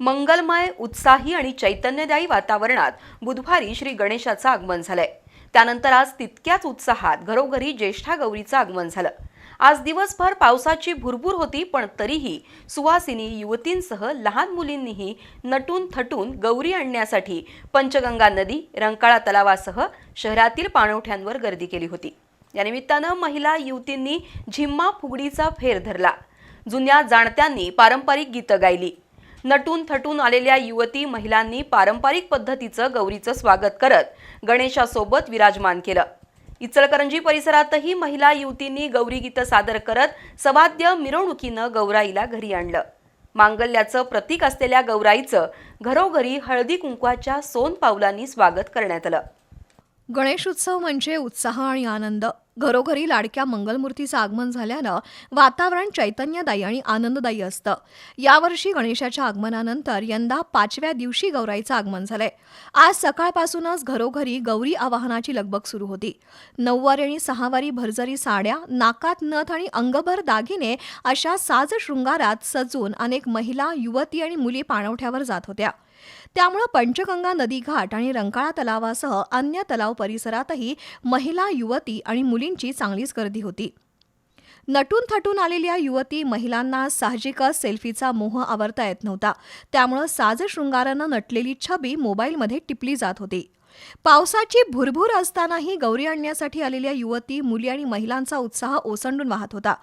मंगलमय उत्साही आणि चैतन्यदायी वातावरणात बुधवारी श्री गणेशाचं आगमन झालंय. त्यानंतर आज तितक्याच उत्साहात घरोघरी ज्येष्ठा गौरीचं आगमन झालं. आज दिवसभर पावसाची भुरभूर होती पण तरीही सुवासिनी युवतींसह लहान मुलींनीही नटून थटून गौरी आणण्यासाठी पंचगंगा नदी रंकाळा तलावासह शहरातील पाणवठ्यांवर गर्दी केली होती. या निमित्तानं महिला युवतींनी झिम्मा फुगडीचा फेर धरला. जुन्या जाणत्यांनी पारंपरिक गीतं गायली. नटून थटून आलेल्या युवती महिलांनी पारंपरिक पद्धतीचं गौरीचं स्वागत करत गणेशासोबत विराजमान केलं. इचलकरंजी परिसरातही महिला युवतींनी गौरी गीतं सादर करत सवाद्य मिरवणुकीनं गौराईला घरी आणलं. मांगल्याचं प्रतीक असलेल्या गौराईचं घरोघरी हळदी कुंकवाच्या सोन पावलांनी स्वागत करण्यात आलं. गणेशोत्सव म्हणजे उत्साह आणि आनंद. घरोघरी लाडक्या मंगलमूर्तीचं आगमन झाल्यानं वातावरण चैतन्यदायी आणि आनंददायी असतं. यावर्षी गणेशाच्या आगमनानंतर यंदा पाचव्या दिवशी गौराईचं आगमन झालंय. आज सकाळपासूनच घरोघरी गौरी आवाहनाची लगबग सुरू होती. नऊवारी आणि सहावारी भरजरी साड्या नाकात नथ आणि अंगभर दागिने अशा साज शृंगारात सजून अनेक महिला युवती आणि मुली पाणवठ्यावर जात होत्या. त्यामुळं पंचगंगा नदीघाट आणि रंकाळा तलावासह अन्य तलाव परिसरातही महिला युवती आणि मुलींची चांगलीच गर्दी होती. नटून थटून आलेल्या युवती महिलांना साहजिकच सेल्फीचा मोह आवरता येत नव्हता. त्यामुळं साज शृंगारानं नटलेली छबी मोबाईलमध्ये टिपली जात होती. पावसाची भुरभूर असतानाही गौरी आणण्यासाठी आलेल्या युवती मुली आणि महिलांचा उत्साह ओसंडून वाहत होता.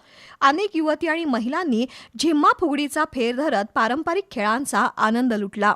अनेक युवती आणि महिलांनी झिम्मा फुगडीचा फेर धरत पारंपरिक खेळांचा आनंद लुटला.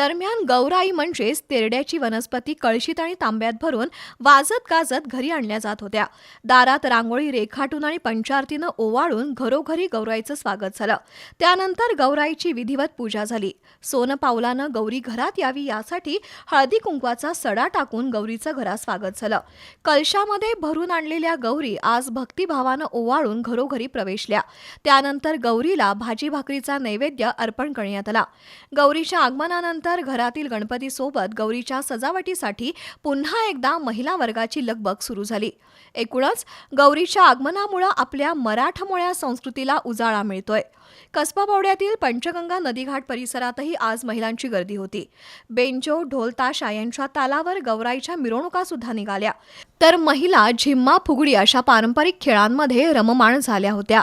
दरम्यान गौराई म्हणजेच तेरड्याची वनस्पती कळशीत आणि तांब्यात भरून वाजत गाजत घरी आणल्या जात होत्या. दारात रांगोळी रेखाटून आणि पंचारतीनं ओवाळून घरोघरी गौराईचं स्वागत झालं. त्यानंतर गौराईची विधिवत पूजा झाली. सोनं पावलानं गौरी घरात यावी यासाठी हळदी कुंकवाचा सडा टाकून गौरीचं घरात स्वागत झालं. कलशामध्ये भरून आणलेल्या गौरी आज भक्तिभावानं ओवाळून घरोघरी प्रवेशल्या. त्यानंतर गौरीला भाजी भाकरीचा नैवेद्य अर्पण करण्यात आला. गौरीच्या आगमनानंतर घरातील गणपतीसोबत गौरीच्या सजावटीसाठी पुन्हा एकदा महिला वर्गाची लगबग सुरू झाली एकूणच गौरीच्या आगमनामुळं आपल्या मराठमोळ्या संस्कृतीला उजाळा मिळतोय कसबा पावड्यातील पंचगंगा नदीघाट परिसरातही आज महिलांची गर्दी होती बेंजो ढोलताशा यांच्या तालावर गौराईच्या मिरवणुका सुद्धा निघाल्या तर महिला झिम्मा फुगडी अशा पारंपरिक खेळांमध्ये रममाण झाल्या होत्या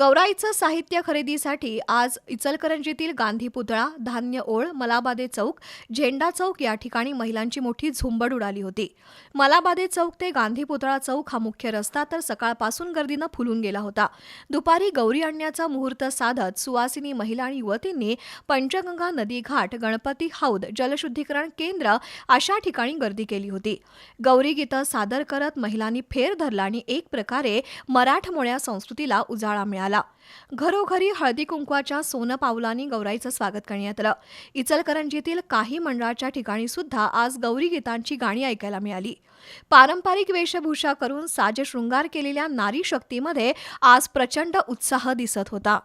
गौराईचं साहित्य खरेदीसाठी आज इचलकरंजीतील गांधी पुतळा धान्य ओळ मलाबादे चौक झेंडा चौक या ठिकाणी महिलांची मोठी झुंबड उडाली होती. मलाबादे चौक ते गांधी पुतळा चौक हा मुख्य रस्ता तर सकाळपासून गर्दीनं फुलून गेला होता. दुपारी गौरी आणण्याचा मुहूर्त साधत सुवासिनी महिला आणि युवतींनी पंचगंगा नदी घाट गणपती हौद जलशुद्धीकरण केंद्र अशा ठिकाणी गर्दी केली होती. गौरी गीतं सादर करत महिलांनी फेर धरला आणि एक प्रकारे मराठमोळ्या संस्कृतीला उजाळा मिळाला. घरोघरी हळदी कुंकवाच्या सोनं पावलांनी गौराईचं स्वागत करण्यात आलं. इचलकरंजीतील काही मंडळाच्या ठिकाणी सुद्धा आज गौरी गीतांची गाणी ऐकायला मिळाली. पारंपरिक वेशभूषा करून साजशृंगार केलेल्या नारी शक्तीमध्ये आज प्रचंड उत्साह दिसत होता.